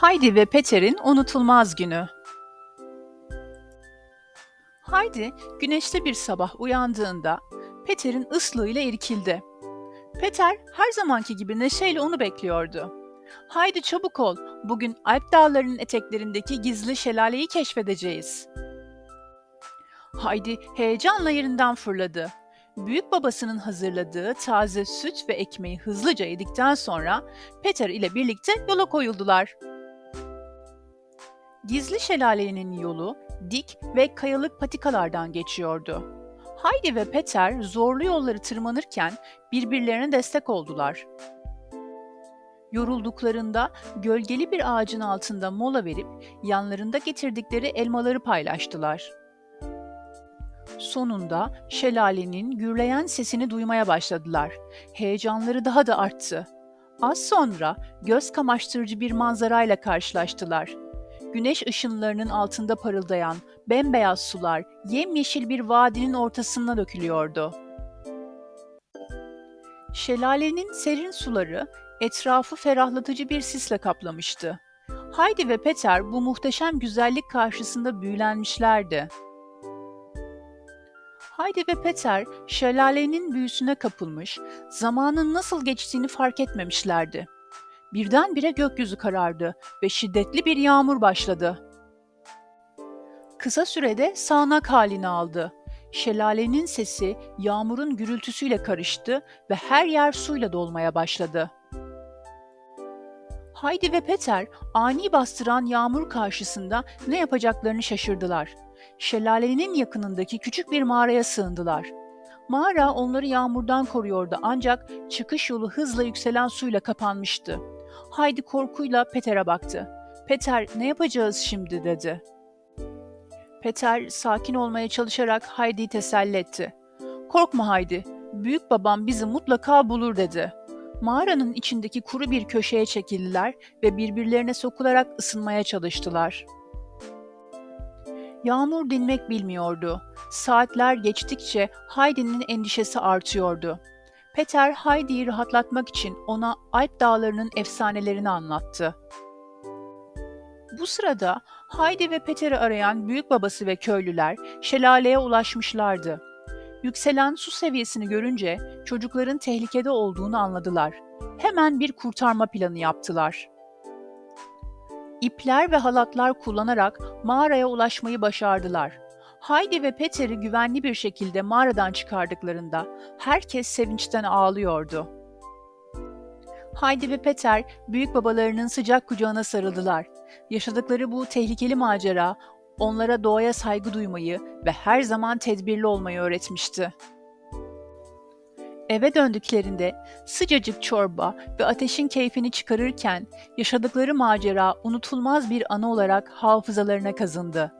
Heidi ve Peter'in unutulmaz günü. Heidi güneşli bir sabah uyandığında Peter'in ıslığıyla irkildi. Peter her zamanki gibi neşeyle onu bekliyordu. Haydi çabuk ol, bugün Alp dağlarının eteklerindeki gizli şelaleyi keşfedeceğiz. Haydi heyecanla yerinden fırladı. Büyük babasının hazırladığı taze süt ve ekmeği hızlıca yedikten sonra Peter ile birlikte yola koyuldular. Gizli şelalenin yolu dik ve kayalık patikalardan geçiyordu. Heidi ve Peter zorlu yolları tırmanırken birbirlerine destek oldular. Yorulduklarında gölgeli bir ağacın altında mola verip yanlarında getirdikleri elmaları paylaştılar. Sonunda şelalenin gürleyen sesini duymaya başladılar. Heyecanları daha da arttı. Az sonra göz kamaştırıcı bir manzarayla karşılaştılar. Güneş ışınlarının altında parıldayan bembeyaz sular yemyeşil bir vadinin ortasına dökülüyordu. Şelalenin serin suları etrafı ferahlatıcı bir sisle kaplamıştı. Heidi ve Peter bu muhteşem güzellik karşısında büyülenmişlerdi. Heidi ve Peter şelalenin büyüsüne kapılmış, zamanın nasıl geçtiğini fark etmemişlerdi. Birdenbire gökyüzü karardı ve şiddetli bir yağmur başladı. Kısa sürede sağanak halini aldı. Şelalenin sesi yağmurun gürültüsüyle karıştı ve her yer suyla dolmaya başladı. Heidi ve Peter ani bastıran yağmur karşısında ne yapacaklarını şaşırdılar. Şelalenin yakınındaki küçük bir mağaraya sığındılar. Mağara onları yağmurdan koruyordu ancak çıkış yolu hızla yükselen suyla kapanmıştı. Heidi korkuyla Peter'e baktı. Peter ne yapacağız şimdi dedi. Peter sakin olmaya çalışarak Heidi'yi teselli etti. Korkma Heidi, büyük babam bizi mutlaka bulur dedi. Mağaranın içindeki kuru bir köşeye çekildiler ve birbirlerine sokularak ısınmaya çalıştılar. Yağmur dinmek bilmiyordu. Saatler geçtikçe Heidi'nin endişesi artıyordu. Peter Heidi'yi rahatlatmak için ona Alp dağlarının efsanelerini anlattı. Bu sırada Heidi ve Peter'i arayan büyük babası ve köylüler şelaleye ulaşmışlardı. Yükselen su seviyesini görünce çocukların tehlikede olduğunu anladılar. Hemen bir kurtarma planı yaptılar. İpler ve halatlar kullanarak mağaraya ulaşmayı başardılar. Heidi ve Peter'i güvenli bir şekilde mağaradan çıkardıklarında herkes sevinçten ağlıyordu. Heidi ve Peter büyük babalarının sıcak kucağına sarıldılar. Yaşadıkları bu tehlikeli macera onlara doğaya saygı duymayı ve her zaman tedbirli olmayı öğretmişti. Eve döndüklerinde sıcacık çorba ve ateşin keyfini çıkarırken yaşadıkları macera unutulmaz bir anı olarak hafızalarına kazındı.